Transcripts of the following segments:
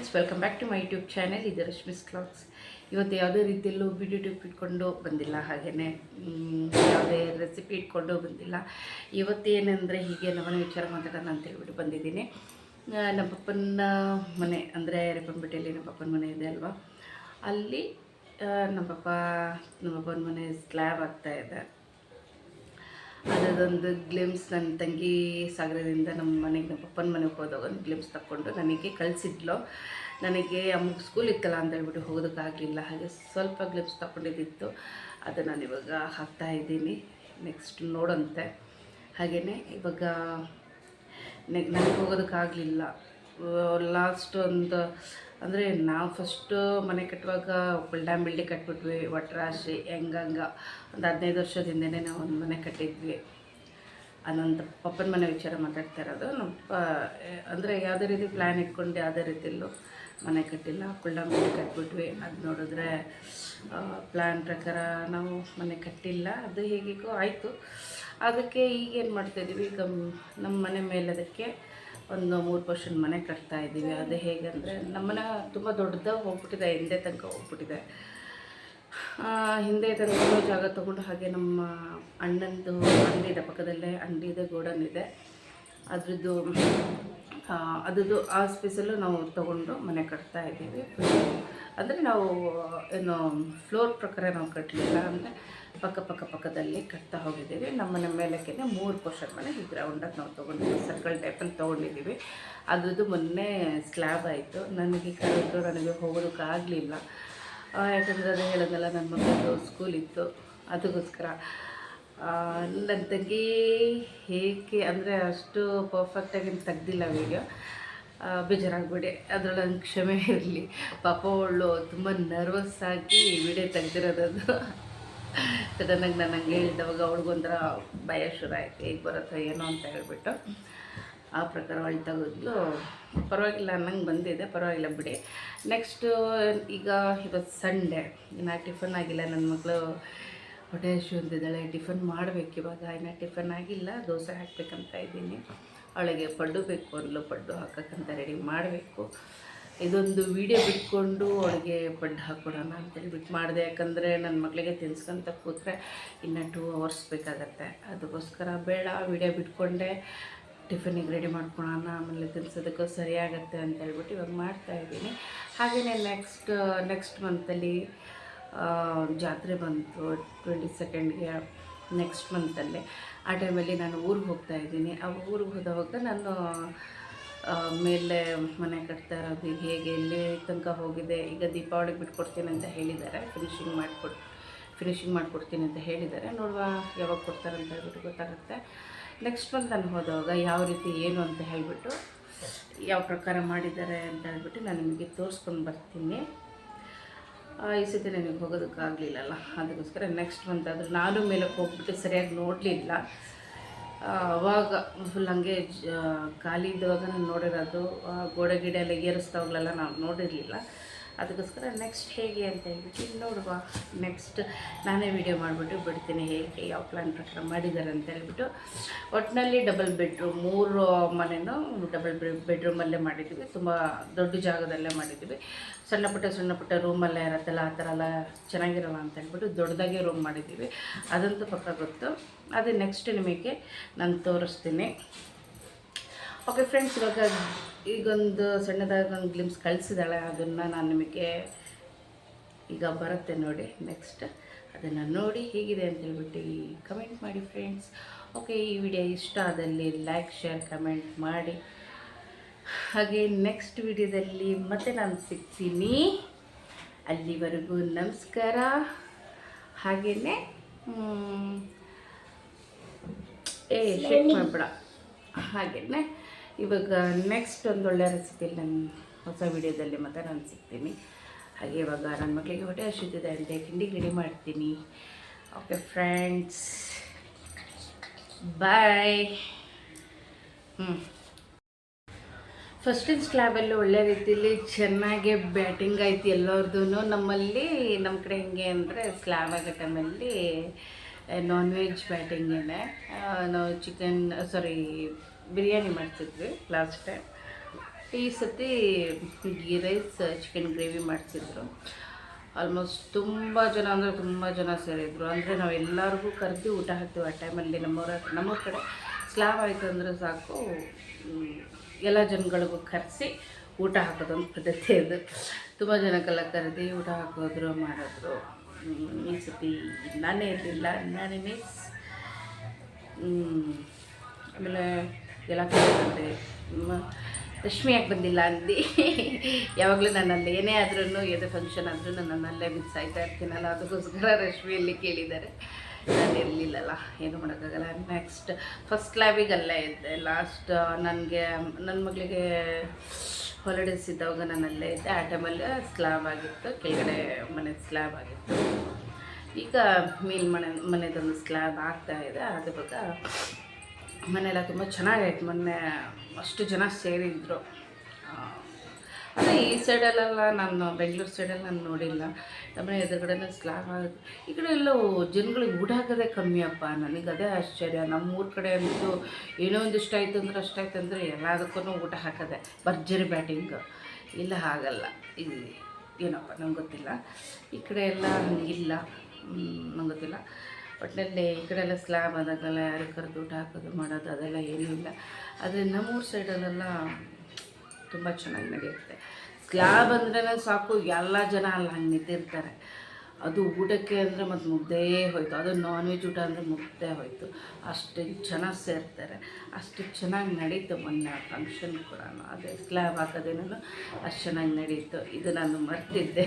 Friends welcome back to my YouTube channel ಇದು ರಶ್ಮಿಸ್ ಕ್ಲಾಗ್ಸ್ ಇವತ್ತು ಯಾವುದೇ ರೀತಿಯಲ್ಲೂ ವಿಡಿಯೋ ಟ್ಯೂಬ್ ಇಟ್ಕೊಂಡು ಬಂದಿಲ್ಲ ಹಾಗೆಯೇ ಯಾವುದೇ ರೆಸಿಪಿ ಇಟ್ಕೊಂಡು ಬಂದಿಲ್ಲ. ಇವತ್ತೇನೆಂದರೆ ಹೀಗೆ ನಮ್ಮನೆ ವಿಚಾರ ಮಾತಾಡೋಣ ಅಂತ ಹೇಳ್ಬಿಟ್ಟು ಬಂದಿದ್ದೀನಿ. ನಮ್ಮ ಪಪ್ಪನ ಮನೆ, ಅಂದರೆ ರೇಪಂಬೆಟ್ಟೆಯಲ್ಲಿ ನಮ್ಮ ಪಪ್ಪನ ಮನೆ ಇದೆ ಅಲ್ವಾ? ಅಲ್ಲಿ ನಮ್ಮ ಪಪ್ಪ ನಮ್ಮ ಪಪ್ಪನ ಮನೆ ಸ್ಲ್ಯಾಬ್ ಆಗ್ತಾ ಇದೆ. ಅದರದೊಂದು ಗ್ಲಿಮ್ಸ್ ನನ್ನ ತಂಗಿ ಸಾಗರದಿಂದ ನಮ್ಮ ಮನೆಗೆ ನಮ್ಮ ಪಪ್ಪನ ಮನೆಗೆ ಹೋದಾಗ ಒಂದು ಗ್ಲಿಮ್ಸ್ ತಕ್ಕೊಂಡು ನನಗೆ ಕಳಿಸಿದ್ಲು. ನನಗೆ ಅಮ್ಮಗೆ ಸ್ಕೂಲ್ ಇತ್ತಲ್ಲ ಅಂತ ಹೇಳ್ಬಿಟ್ಟು ಹೋಗೋದಕ್ಕಾಗಲಿಲ್ಲ. ಹಾಗೆ ಸ್ವಲ್ಪ ಗ್ಲಿಮ್ಸ್ ತಗೊಂಡಿದ್ದಿತ್ತು ಅದು ನಾನು ಇವಾಗ ಹಾಕ್ತಾ ಇದ್ದೀನಿ. ನೆಕ್ಸ್ಟ್ ನೋಡಂತೆ. ಹಾಗೆಯೇ ಇವಾಗ ನೆಗ್ ನನಗೆ ಹೋಗೋದಕ್ಕಾಗಲಿಲ್ಲ. ಲಾಸ್ಟ್ ಒಂದು ಅಂದರೆ ನಾವು ಫಸ್ಟು ಮನೆ ಕಟ್ಟುವಾಗ ಡ್ಯಾಮ್ ಬಿಲ್ಡಿಂಗ್ ಕಟ್ಬಿಟ್ವಿ ಒಟ್ರಾಶಿ ಹೆಂಗಂಗ ಒಂದು ಹದಿನೈದು ವರ್ಷದ ಹಿಂದೆನೇ ನಾವು ಒಂದು ಮನೆ ಕಟ್ಟಿದ್ವಿ. ಅದೊಂದು ಪಪ್ಪನ ಮನೆ ವಿಚಾರ ಮಾತಾಡ್ತಾ ಇರೋದು. ನಮ್ಮ ಪ ಅಂದರೆ ಯಾವುದೇ ರೀತಿ ಪ್ಲ್ಯಾನ್ ಇಟ್ಕೊಂಡು ಯಾವುದೇ ರೀತಿಯಲ್ಲೂ ಮನೆ ಕಟ್ಟಿಲ್ಲ ಕುಲ್ಡಾಮ್ ಬಿಲ್ಡಿಂಗ್ ಕಟ್ಬಿಟ್ವಿ. ಅದು ನೋಡಿದ್ರೆ ಪ್ಲ್ಯಾನ್ ಪ್ರಕಾರ ನಾವು ಮನೆ ಕಟ್ಟಿಲ್ಲ. ಅದು ಹೇಗೇಗೋ ಆಯಿತು. ಅದಕ್ಕೆ ಈಗೇನು ಮಾಡ್ತಾಯಿದ್ವಿ ಈಗ ನಮ್ಮ ಮನೆ ಮೇಲೆ ಅದಕ್ಕೆ ಒಂದು ಮೂರು ಪರ್ಸೆಂಟ್ ಮನೆ ಕಟ್ತಾ ಇದ್ದೀವಿ. ಅದು ಹೇಗೆಂದರೆ ನಮ್ಮನೆ ತುಂಬ ದೊಡ್ಡದಾಗಿ ಹೋಗ್ಬಿಟ್ಟಿದೆ, ಹಿಂದೆ ತನಕ ಹೋಗ್ಬಿಟ್ಟಿದೆ. ಹಿಂದೆ ತನಕ ಜಾಗ ತೊಗೊಂಡು ಹಾಗೆ ನಮ್ಮ ಅಣ್ಣಂದು ಅಂಗಡಿ ಇದೆ, ಪಕ್ಕದಲ್ಲೇ ಅಂಗಡಿ ಇದೆ, ಗೋಡನ್ ಇದೆ. ಅದರದ್ದು ಅದ್ರದ್ದು ಆ ಸ್ಪೇಸಲ್ಲೂ ನಾವು ತೊಗೊಂಡು ಮನೆ ಕಟ್ತಾ ಇದ್ದೀವಿ. ಅಂದರೆ ನಾವು, ಏನು, ಫ್ಲೋರ್ ಪ್ರಕಾರ ನಾವು ಕಟ್ಟಲಿಲ್ಲ ಅಂದರೆ ಪಕ್ಕ ಪಕ್ಕ ಪಕ್ಕದಲ್ಲಿ ಕಟ್ತಾ ಹೋಗಿದ್ದೀವಿ. ನಮ್ಮ ಮನೆ ಮೇಲಕ್ಕೆ ಮೂರು ಪೋರ್ಷನ್ ಮನೆ ಈ ಗ್ರೌಂಡಾಗಿ ನಾವು ತೊಗೊಂಡಿದ್ದೀವಿ. ಸರ್ಕಲ್ ಟೈಪಲ್ಲಿ ತೊಗೊಂಡಿದ್ದೀವಿ. ಅದ್ರದ್ದು ಮೊನ್ನೆ ಸ್ಲ್ಯಾಬ್ ಆಯಿತು. ನನಗೆ ಕರೆದು ನನಗೆ ಹೋಗೋದಕ್ಕಾಗಲಿಲ್ಲ ಯಾಕಂದರೆ ಅದು ಹೇಳೋದಲ್ಲ ನನ್ನ ಮಗಳು ಸ್ಕೂಲ್ ಇತ್ತು. ಅದಕ್ಕೋಸ್ಕರ ನನ್ನ ತಂಗಿ ಹೇಗೆ ಅಂದರೆ ಅಷ್ಟು ಪರ್ಫೆಕ್ಟಾಗಿ ತೆಗ್ದಿಲ್ಲ ವೀಡಿಯೋ ಬೇಜಾರಾಗ್ಬಿಡಿ. ಅದರೊಳಗೆ ಕ್ಷಮೆ ಇರಲಿ. ಪಾಪ ಅವಳು ತುಂಬ ನರ್ವಸ್ ಆಗಿ ವಿಡಿಯೋ ತೆಗ್ದಿರೋದದು ಸಡನ್ನಾಗಿ ನಾನು ಹಂಗೆ ಹೇಳಿದವಾಗ ಅವಳಿಗೊಂಥರ ಭಯ ಶುರು ಆಯಿತು. ಈಗ ಬರುತ್ತೋ ಏನೋ ಅಂತ ಹೇಳ್ಬಿಟ್ಟು ಆ ಪ್ರಕಾರ ಅವಳು ತೆಗೆದ್ಲು. ಪರವಾಗಿಲ್ಲ ಅನ್ನಂಗೆ ಬಂದಿದೆ, ಪರವಾಗಿಲ್ಲ ಬಿಡಿ. ನೆಕ್ಸ್ಟು ಈಗ ಇವತ್ತು ಸಂಡೇ ಇನ್ನು ಟಿಫನ್ ಆಗಿಲ್ಲ. ನನ್ನ ಮಗಳು ಹೊಟ್ಟೆ ಹಶು ಅಂತಿದ್ದಾಳೆ. ಟಿಫನ್ ಮಾಡಬೇಕು ಇವಾಗ. ಇನ್ನು ಟಿಫನ್ ಆಗಿಲ್ಲ. ದೋಸೆ ಹಾಕ್ಬೇಕಂತ ಇದ್ದೀನಿ. ಅವಳಿಗೆ ಪಡ್ಡು ಬೇಕು ಅಂದ್ಲು. ಪಡ್ಡು ಹಾಕೋಕ್ಕಂತ ರೆಡಿ ಮಾಡಬೇಕು. ಇದೊಂದು ವಿಡಿಯೋ ಬಿಟ್ಕೊಂಡು ಅವಳಿಗೆ ಬಡ್ಡು ಹಾಕ್ಕೊಡೋಣ ಅಂತೇಳಿ ಬಿಟ್ಟು ಮಾಡಿದೆ. ಯಾಕಂದರೆ ನನ್ನ ಮಗಳಿಗೆ ತಿನ್ಸ್ಕೊಂತ ಕೂತ್ರೆ ಇನ್ನು ಟೂ ಅವರ್ಸ್ ಬೇಕಾಗತ್ತೆ. ಅದಕ್ಕೋಸ್ಕರ ಬೇಡ ವಿಡಿಯೋ ಬಿಟ್ಕೊಂಡೆ. ಟಿಫನಿಗೆ ರೆಡಿ ಮಾಡ್ಕೊಳೋಣ, ಆಮೇಲೆ ತಿನ್ಸೋದಕ್ಕೂ ಸರಿಯಾಗತ್ತೆ ಅಂತ ಹೇಳ್ಬಿಟ್ಟು ಇವಾಗ ಮಾಡ್ತಾ ಇದ್ದೀನಿ. ಹಾಗೆಯೇ ನೆಕ್ಸ್ಟ್ ನೆಕ್ಸ್ಟ್ ಮಂತಲ್ಲಿ ಜಾತ್ರೆ ಬಂತು ಟ್ವೆಂಟಿ ಸೆಕೆಂಡ್ಗೆ ನೆಕ್ಸ್ಟ್ ಮಂತಲ್ಲೇ ಆ ಟೈಮಲ್ಲಿ ನಾನು ಊರಿಗೆ ಹೋಗ್ತಾ ಇದ್ದೀನಿ. ಆ ಊರಿಗೆ ಹೋದವಾಗ ನಾನು ಮೇಲೆ ಮನೆ ಕಟ್ತಾ ಇರೋದು ಹೇಗೆ, ಎಲ್ಲಿ ತನಕ ಹೋಗಿದೆ, ಈಗ ದೀಪಾವಳಿಗೆ ಬಿಟ್ಕೊಡ್ತೀನಿ ಅಂತ ಹೇಳಿದ್ದಾರೆ ಫಿನಿಶಿಂಗ್ ಮಾಡಿಕೊಡ್ ಫಿನಿಶಿಂಗ್ ಮಾಡಿಕೊಡ್ತೀನಿ ಅಂತ ಹೇಳಿದ್ದಾರೆ. ನೋಡುವ ಯಾವಾಗ ಕೊಡ್ತಾರೆ ಅಂತ ಹೇಳ್ಬಿಟ್ಟು ಗೊತ್ತಾಗುತ್ತೆ. ನೆಕ್ಸ್ಟ್ ಮಂತ್ ನಾನು ಹೋದಾಗ ಯಾವ ರೀತಿ, ಏನು ಅಂತ ಹೇಳಿಬಿಟ್ಟು ಯಾವ ಪ್ರಕಾರ ಮಾಡಿದ್ದಾರೆ ಅಂತ ಹೇಳ್ಬಿಟ್ಟು ನಾನು ನಿಮಗೆ ತೋರಿಸ್ಕೊಂಡು ಬರ್ತೀನಿ. ಈ ಸತಿ ನನಗೆ ಹೋಗೋದಕ್ಕಾಗಲಿಲ್ಲಲ್ಲ, ಅದಕ್ಕೋಸ್ಕರ ನೆಕ್ಸ್ಟ್ ಮಂತ್ ಆದರೂ ನಾನು ಮೇಲಕ್ಕೆ ಹೋಗ್ಬಿಟ್ಟು ಸರಿಯಾಗಿ ನೋಡಲಿಲ್ಲ. ಅವಾಗ ಫುಲ್ ಹಂಗೆ ಖಾಲಿ ಇದ್ದಾಗ ನಾನು ನೋಡಿರೋದು ಗೋಡೆ ಗಿಡ ಎಲ್ಲ ಏರಿಸ್ದಾಗಲೆಲ್ಲ ನಾವು ನೋಡಿರಲಿಲ್ಲ. ಅದಕ್ಕೋಸ್ಕರ ನೆಕ್ಸ್ಟ್ ಹೇಗೆ ಅಂತ ಹೇಳ್ಬಿಟ್ಟು ನೋಡುವ. ನೆಕ್ಸ್ಟ್ ನಾನೇ ವಿಡಿಯೋ ಮಾಡಿಬಿಟ್ಟು ಬಿಡ್ತೀನಿ ಹೇಗೆ, ಯಾವ ಪ್ಲ್ಯಾನ್ ಪ್ರಕಾರ ಮಾಡಿದ್ದಾರೆ ಅಂತ ಹೇಳ್ಬಿಟ್ಟು. ಒಟ್ಟಿನಲ್ಲಿ ಡಬಲ್ ಬೆಡ್ರೂಮ್ ಮೂರು ಮನೆನೂ ಡಬಲ್ ಬೆಡ್ರೂಮಲ್ಲೇ ಮಾಡಿದ್ದೀವಿ. ತುಂಬ ದೊಡ್ಡ ಜಾಗದಲ್ಲೇ ಮಾಡಿದ್ದೀವಿ. ಸಣ್ಣ ಪುಟ್ಟ ಸಣ್ಣ ಪುಟ್ಟ ರೂಮಲ್ಲೇ ಇರತ್ತಲ್ಲ, ಆ ಥರ ಎಲ್ಲ ಚೆನ್ನಾಗಿರಲ್ಲ ಅಂತ ಹೇಳ್ಬಿಟ್ಟು ದೊಡ್ಡದಾಗೆ ರೂಮ್ ಮಾಡಿದ್ದೀವಿ. ಅದಂತೂ ಪಕ್ಕ ಗೊತ್ತು. ಅದು ನೆಕ್ಸ್ಟ್ ನಿಮಗೆ ನಾನು ತೋರಿಸ್ತೀನಿ. ಓಕೆ ಫ್ರೆಂಡ್ಸ್ ಇವಾಗ ಈಗೊಂದು ಸಣ್ಣದಾಗಿ ಒಂದು ಗ್ಲಿಮ್ಸ್ ಕಳಿಸಿದಾಳೆ. ಅದನ್ನು ನಾನು ನಿಮಗೆ ಈಗ ಬರುತ್ತೆ ನೋಡಿ. ನೆಕ್ಸ್ಟ್ ಅದನ್ನು ನೋಡಿ ಹೇಗಿದೆ ಅಂತ ಹೇಳ್ಬಿಟ್ಟು ಕಮೆಂಟ್ ಮಾಡಿ ಫ್ರೆಂಡ್ಸ್ ಓಕೆ ಈ ವಿಡಿಯೋ ಇಷ್ಟ ಆದಲ್ಲಿ ಲೈಕ್ ಶೇರ್ ಕಮೆಂಟ್ ಮಾಡಿ. ಹಾಗೆ ನೆಕ್ಸ್ಟ್ ವಿಡಿಯೋದಲ್ಲಿ ಮತ್ತೆ ನಾನು ಸಿಗ್ತೀನಿ. ಅಲ್ಲಿವರೆಗೂ ನಮಸ್ಕಾರ. ಹಾಗೆಯೇ ಏ ಶೇಕ್ ಮಾಡಬೇಡ. ಹಾಗೆಯೇ ಇವಾಗ ನೆಕ್ಸ್ಟ್ ಒಂದು ಒಳ್ಳೆ ರೆಸಿಪಿಯಲ್ಲಿ ನಾನು ಹೊಸ ವಿಡಿಯೋದಲ್ಲಿ ಮತ್ತೆ ನಾನು ಸಿಗ್ತೀನಿ. ಹಾಗೆ ಇವಾಗ ನನ್ನ ಮಕ್ಕಳಿಗೆ ಹೊಟ್ಟೆ ಹಸಿತಿದೆ ಅಂತ. ತಿಂಡಿ ರೆಡಿ ಮಾಡ್ತೀನಿ. ಓಕೆ ಫ್ರೆಂಡ್ಸ್ ಬಾಯ್ ಹ್ಞೂ ಫಸ್ಟಿನ ಸ್ಲ್ಯಾಬಲ್ಲಿ ಒಳ್ಳೆ ರೀತಿಲಿ ಚೆನ್ನಾಗಿ ಬ್ಯಾಟಿಂಗ್ ಆಯ್ತು ಎಲ್ಲರದ್ದು ನಮ್ಮಲ್ಲಿ ನಮ್ಮ ಕಡೆ ಹೆಂಗೆ ಅಂದರೆ ಸ್ಲ್ಯಾಬ್ ಆಗೋ ಟೈಮಲ್ಲಿ ನಾನ್ ವೆಜ್ ಬ್ಯಾಟಿಂಗೇನೆ ನಾವು ಚಿಕನ್ ಸಾರಿ ಬಿರಿಯಾನಿ ಮಾಡ್ತಿದ್ವಿ ಲಾಸ್ಟ್ ಟೈಮ್ ಈ ಸತಿ ಗೀ ರೈಸ್ ಚಿಕನ್ ಗ್ರೇವಿ ಮಾಡ್ತಿದ್ರು ಆಲ್ಮೋಸ್ಟ್ ತುಂಬ ಜನ, ಅಂದರೆ ತುಂಬ ಜನ ಸೇರಿದ್ರು. ಅಂದರೆ ನಾವು ಎಲ್ಲರಿಗೂ ಕರೆದು ಊಟ ಹಾಕ್ತೀವಿ ಆ ಟೈಮಲ್ಲಿ ನಮ್ಮೂರ ನಮ್ಮೂರ ಕಡೆ ಸ್ಲಾಬ್ ಆಯಿತು ಅಂದರೆ ಸಾಕು. ಎಲ್ಲ ಜನಗಳಿಗೂ ಕರೆಸಿ ಊಟ ಹಾಕೋದೊಂದು ಪದ್ಧತಿ ಅದು ತುಂಬ ಜನಕ್ಕೆಲ್ಲ ಕರೆದು ಊಟ ಹಾಕೋದ್ರು, ಮಾಡಿದ್ರು. ಈ ಸತಿ ನಾನೇ ಇರಲಿಲ್ಲ ನಾನೇ ಹ್ಮ್. ಆಮೇಲೆ ಎಲ್ಲ ಬಂದೆ. ರಶ್ಮಿ ಯಾಕೆ ಬಂದಿಲ್ಲ ಅಂದು? ಯಾವಾಗಲೂ ನನ್ನಲ್ಲಿ, ಏನೇ ಆದ್ರೂ ಯಾವುದೇ ಫಂಕ್ಷನ್ ಆದರೂ ನನ್ನಲ್ಲೇ ಮಿಸ್ ಆಯ್ತಾ ಇರ್ತೀನಲ್ಲ, ಅದಕ್ಕೋಸ್ಕರ ರಶ್ಮಿಯಲ್ಲಿ ಕೇಳಿದ್ದಾರೆ? ನಾನು ಇರಲಿಲ್ಲಲ್ಲ ಏನು ಮಾಡೋಕ್ಕಾಗಲ್ಲ. ನೆಕ್ಸ್ಟ್ ಫಸ್ಟ್ ಲ್ಯಾಬಿಗೆ ಅಲ್ಲೇ ಇದ್ದೆ. ಲಾಸ್ಟ್ ನನಗೆ ನನ್ನ ಮಗಳಿಗೆ ಹಾಲಿಡೇಸ್ ಇದ್ದಾಗ ನಾನು ಅಲ್ಲೇ ಇದ್ದೆ. ಆ ಟೈಮಲ್ಲಿ ಸ್ಲ್ಯಾಬ್ ಆಗಿತ್ತು. ಕೆಳಗಡೆ ಮನೆ ಸ್ಲ್ಯಾಬ್ ಆಗಿತ್ತು. ಈಗ ಮೇಲ್ ಮನೆ, ಮನೆದೊಂದು ಸ್ಲ್ಯಾಬ್ ಆಗ್ತಾ ಇದೆ. ಅದ್ರ ಬಗ್ಗೆ ಮನೆಯೆಲ್ಲ ತುಂಬ ಚೆನ್ನಾಗಾಯ್ತು ಮೊನ್ನೆ ಅಷ್ಟು ಜನ ಅದೇ ಈ ಸೈಡಲ್ಲೆಲ್ಲ ನಾನು ಬೆಂಗಳೂರು ಸೈಡಲ್ಲಿ ನಾನು ನೋಡಿಲ್ಲ. ಆಮೇಲೆ ಎದುರುಗಡೆನೇ ಸ್ಲಾಬ್ ಆಗುತ್ತೆ ಈ ಕಡೆ ಎಲ್ಲ ಜನಗಳಿಗೆ ಊಟ ಹಾಕೋದೇ ಕಮ್ಮಿ ಅಪ್ಪ. ನನಗೆ ಅದೇ ಆಶ್ಚರ್ಯ. ನಮ್ಮ ಊರ ಕಡೆ ಅಂತೂ ಏನೋ ಒಂದಿಷ್ಟು ಆಯ್ತು ಅಂದ್ರೆ ಅಷ್ಟಾಯ್ತು ಅಂದರೆ ಎಲ್ಲದಕ್ಕೂ ಊಟ ಹಾಕೋದೆ. ಭರ್ಜರಿ ಬ್ಯಾಟಿಂಗ್. ಇಲ್ಲ, ಹಾಗಲ್ಲ. ಇಲ್ಲಿ ಏನಪ್ಪ, ನಂಗೆ ಗೊತ್ತಿಲ್ಲ. ಈ ಕಡೆ ಎಲ್ಲ ಹಂಗಿಲ್ಲ. ನಂಗೆ ಗೊತ್ತಿಲ್ಲ. ಒಟ್ಟಿನಲ್ಲಿ ಈ ಕಡೆ ಎಲ್ಲ ಸ್ಲ್ಯಾಬ್ ಆದಾಗೆಲ್ಲ ಯಾರು ಕರೆದು ಊಟ ಹಾಕೋದು ಮಾಡೋದು ಅದೆಲ್ಲ ಏನೂ ಇಲ್ಲ. ಆದರೆ ನಮ್ಮೂರ ಸೈಡಲ್ಲೆಲ್ಲ ತುಂಬ ಚೆನ್ನಾಗಿ ನಡೆಯುತ್ತೆ. ಸ್ಲ್ಯಾಬ್ ಅಂದ್ರೆ ಸಾಕು, ಎಲ್ಲ ಜನ ಅಲ್ಲಿ ಹಂಗೆ ನಿಂತಿರ್ತಾರೆ. ಅದು ಊಟಕ್ಕೆ ಅಂದರೆ ಮತ್ತು ಮುಗ್ದೇ ಹೋಯಿತು. ಅದು ನಾನ್ ವೆಜ್ ಊಟ ಅಂದರೆ ಮುದ್ದೆ ಹೋಯಿತು. ಅಷ್ಟು ಚೆನ್ನಾಗಿ ಸೇರ್ತಾರೆ. ಅಷ್ಟು ಚೆನ್ನಾಗಿ ನಡೀತು ಮೊನ್ನೆ ಫಂಕ್ಷನ್ ಕೂಡ ಅದೇ ಸ್ಲ್ಯಾಬ್ ಹಾಕೋದೇನೋ ಅಷ್ಟು ಚೆನ್ನಾಗಿ ನಡೀತು. ಇದು ನಾನು ಮರ್ತಿದ್ದೆ.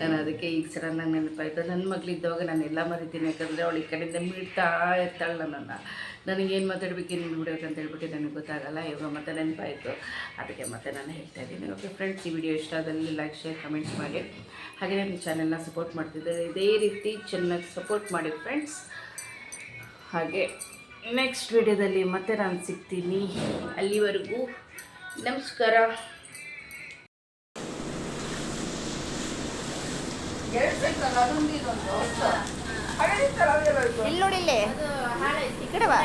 ನಾನು ಅದಕ್ಕೆ ಈಗ ಸಡನ್ನಾಗಿ ನೆನಪಾಯಿತು. ನನ್ನ ಮಗಳಿದ್ದವಾಗ ನಾನು ಎಲ್ಲ ಮರಿತೀನಿ. ಯಾಕಂದರೆ ಅವಳು ಈ ಕಡೆಯಿಂದ ಮೀಡ್ತಾ ಇರ್ತಾಳೆ ನನ್ನನ್ನು ನನಗೇನು ಮಾತಾಡ್ಬೇಕು, ಏನು ಬಿಡ್ಬೇಕು ಅಂತ ಹೇಳ್ಬಿಟ್ಟು ನನಗೆ ಗೊತ್ತಾಗಲ್ಲ, ಇವಾಗ ಮತ್ತೆ ನೆನಪಾಯಿತು. ಅದಕ್ಕೆ ಮತ್ತೆ ನಾನು ಹೇಳ್ತಾ ಇದ್ದೀನಿ. ಓಕೆ ಫ್ರೆಂಡ್ಸ್ ಈ ವಿಡಿಯೋ ಇಷ್ಟ ಆದಲ್ಲಿ ಲೈಕ್ ಶೇರ್ ಕಮೆಂಟ್ಸ್ ಮಾಡಿ. ಹಾಗೆ ನನ್ನ ಚಾನೆಲ್ನ ಸಪೋರ್ಟ್ ಮಾಡ್ತಿದ್ದೆ ಇದೇ ರೀತಿ ಚೆನ್ನಾಗಿ ಸಪೋರ್ಟ್ ಮಾಡಿ ಫ್ರೆಂಡ್ಸ್ ಹಾಗೆ ನೆಕ್ಸ್ಟ್ ವಿಡಿಯೋದಲ್ಲಿ ಮತ್ತೆ ನಾನು ಸಿಗ್ತೀನಿ. ಅಲ್ಲಿವರೆಗೂ ನಮಸ್ಕಾರ. ಇಲ್ಲಿ ನೋಡಿ ಇಲ್ಲಿ ಈ ಕಡೆ ಬಾ.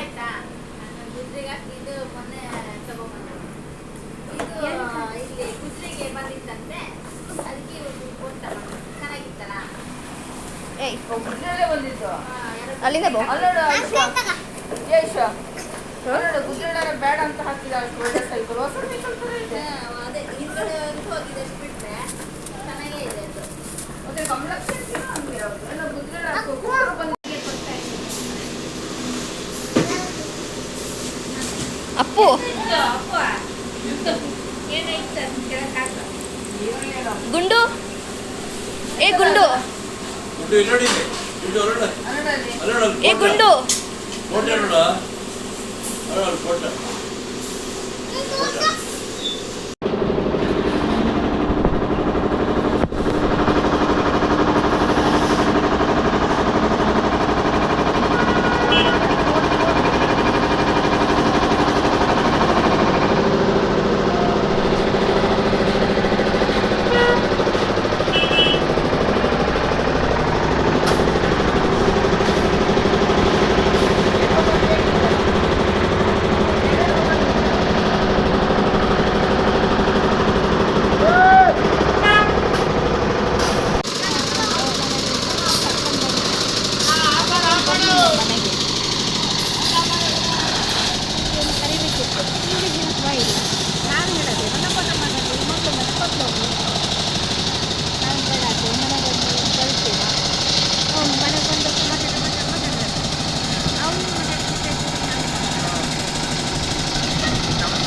ಏಯ್. ಅಲ್ಲಿಂದ ಬೋ. ಬೇಡ ಅಂತ ಹಾಕಿದ ಅಷ್ಟು ಒಳ್ಳೆ ಸೈಕಲ್ ಹೊಸ ಸೈಕಲ್ ಥರ ಇದೆ ಮತ್ತೆ ಕಮಲಾಕ್ಷಿ ಹಂಗೆ ಎಲ್ಲ ಗುಜರಾತ್ ಹಾಕೋ ಬಂದು ಅಪ್ಪು ಗುಂಡು ಏ ಗುಂಡು ಗುಡ್ಡು ಇಲ್ಲಿ ನೋಡಿ ಇಲ್ಲಿ. ಗುಡ್ಡು ಹೊರಡು. ಅಲ್ಲೋಡು ಅಲ್ಲಿ ಏ ಫೋಟೋ. ಗುಂಡು ಫೋಟೋ ನೋಡು. ಅಲ್ಲೋಡು ಅಲ್ಲಿ ಫೋಟೋ. ಫೋಟೋ.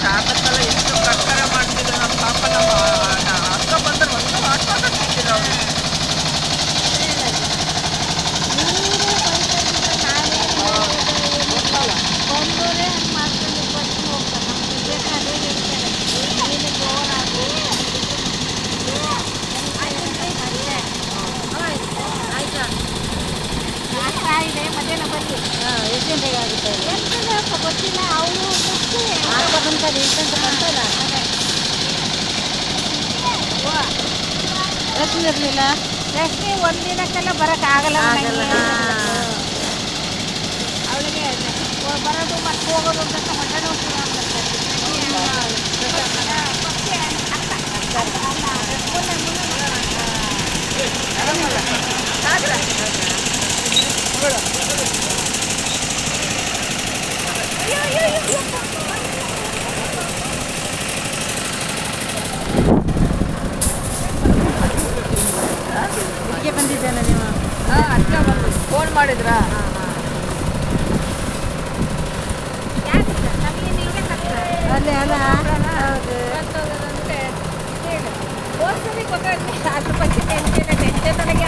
ಶಾಪಕ್ಕೆಲ್ಲ ಎಷ್ಟು ಪ್ರಕಾರ ಮಾಡ್ತಿದ್ರು ನಮ್ಮ ಪಾಪ ನಮ್ಮ ಅಕ್ಕ ಬಂದ್ರೆ ಒಂದು ಆಟ ಮಾಡ್ತಿದ್ರು ಅವ್ರು ಇದೆ ಮಧ್ಯಾಹ್ನ ಬನ್ನಿ ಎಷ್ಟು ಗಂಟೆಗೆ ಆಗುತ್ತೆ ಗೊತ್ತಿಲ್ಲ ಅವಳು ಬಂತದೆ ಇಂತ ಬಂತಲ್ಲ ರಶ್ಮಿ ಇರಲಿಲ್ಲ ರಶ್ಮಿ ಒಂದಿನಕ್ಕೆಲ್ಲ ಬರೋಕ್ಕಾಗಲ್ಲ ಅವಳಿಗೆ ಬರೋದು ಮತ್ತೆ ಹೋಗೋದು ಅಂತ ಮಟನ್ ಮಾಡ್ತಾರೆ ಇಲ್ಲಿಗೆ ಬಂದಿದ್ದೇನೆ ನೀವು ಫೋನ್ ಮಾಡಿದ್ರಾ ಅಲ್ಲೇ ಅಲ್ಲ ಅದ್ರ ಬಗ್ಗೆ ಟೆನ್ಷನ್ ಟೆನ್ಷನ್ ನನಗೆ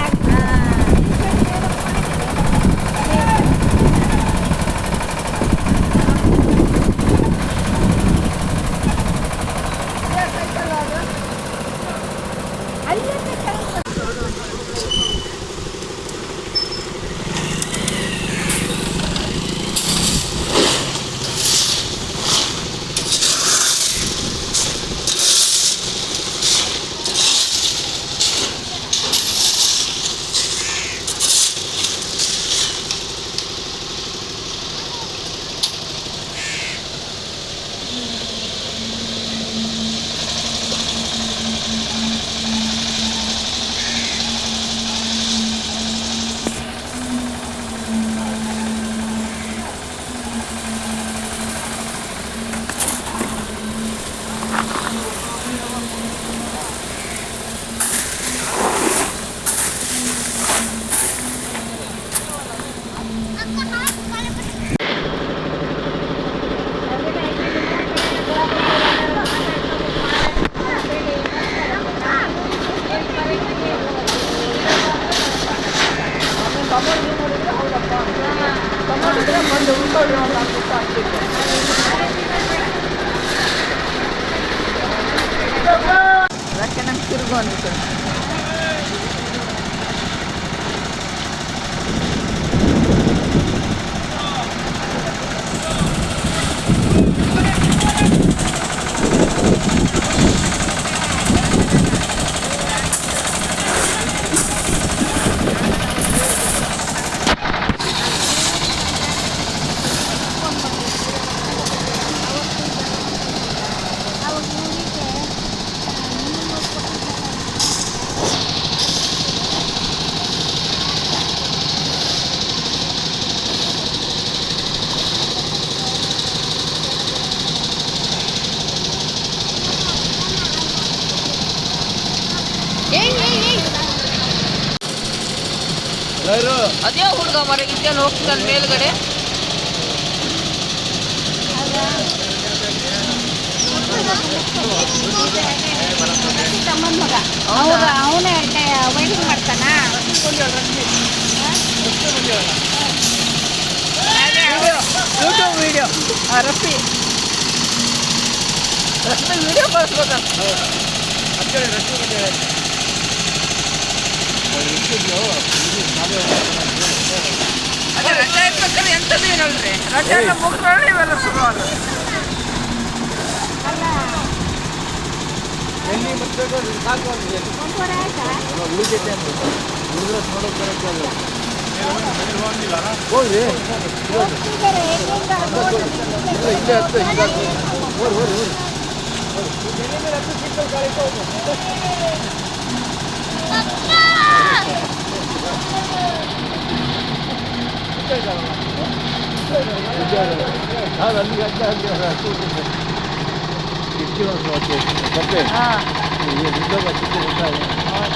ಅದಕ್ಕೆ ನಂಗೆ ತಿರುಗು ಅಂದ್ಬಿಟ್ಟು ಯಾರು ಅದೇ ಹುಡುಗ ಮರಗಿದ್ದೇನು ಹೋಗ್ತಾನೆ ಮೇಲ್ಗಡೆ. ಅವನೇ ಮಾಡ್ತಾನ? YouTube video Rafi. Rafi video ಕಳಿಸ್ಬೇಕಂತ ಅದೇ ರಜೆ ಇರ್ಬೇಕಾದ್ರೆ ಎಂಥದ್ದು ಏನಲ್ರಿ ರಜೆ ಎಲ್ಲ ಮುಗಿಸ್ಕೊಳ್ಳಿ ಇವೆಲ್ಲ ಶುರು ಆಗೋದು ಎಲ್ಲಿ ಮತ್ತೆ ಸಾಕು ಅಂದ್ರೆ ಒಂದೂವರೆ ಆಯ್ತಾ ಉಳಿದೈತೆ ಅಂತ ಹುಡುಗರ ನೋಡೋಕೆ ಬರೋಕ್ಕೆ ಆಗಲ್ಲ. ಹೋಗ್ರಿ ಹೋಗ್ತಿದ್ದಾರೆ ಹೆಂಗೆಂಗ ರೋಡ್ ಇಲ್ಲ ಇಲ್ಲೇ ಹತ್ತು ಹಿಂಗೆ ಹತ್ತು ಹೋರಿ ಹೋರಿ ಹೋರಿ ನಾನು ಅಲ್ಲಿಗೆ ಅಡ್ಡ ಅಲ್ಲಿ ಕಿಟಕಿ ಒಂದು ಮತ್ತೆ ಮತ್ತೆ ಹಾಂ ಈ ಉದ್ಯೋಗ ಚಿಕ್ಕ ಉದ್ಯೋಗ ಹಾಂ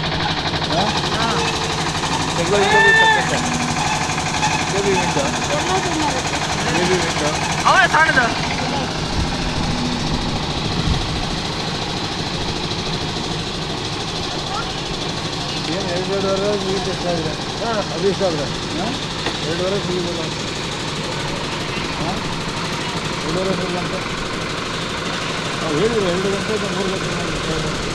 ತೆಗ್ದು ಇಲ್ಲೋಗಿ ತಕ್ಕಂತೆ ಬೇಬಿ ವಿಂಡೋ ಬೇಬಿ ವಿಂಡೋ ಅವನ ಸಣ್ಣದು ಏನು ಎರಡೂವರೆ ಮುಗಿತು ಎಷ್ಟಾಗಿದೆ ಹಾಂ. ಅದು ಎಷ್ಟಾದ್ರೆ ಹಾಂ. ಎರಡೂವರೆ ಮುಗಿಬೋದು ಹಾಂ. ಎರಡೂವರೆ ಮೂರು ಗಂಟೆ ನಾವು ಹೇಳಿದ್ರು ಎರಡು ಗಂಟೆ ಮೂರು ಗಂಟೆ ಮಾಡಿ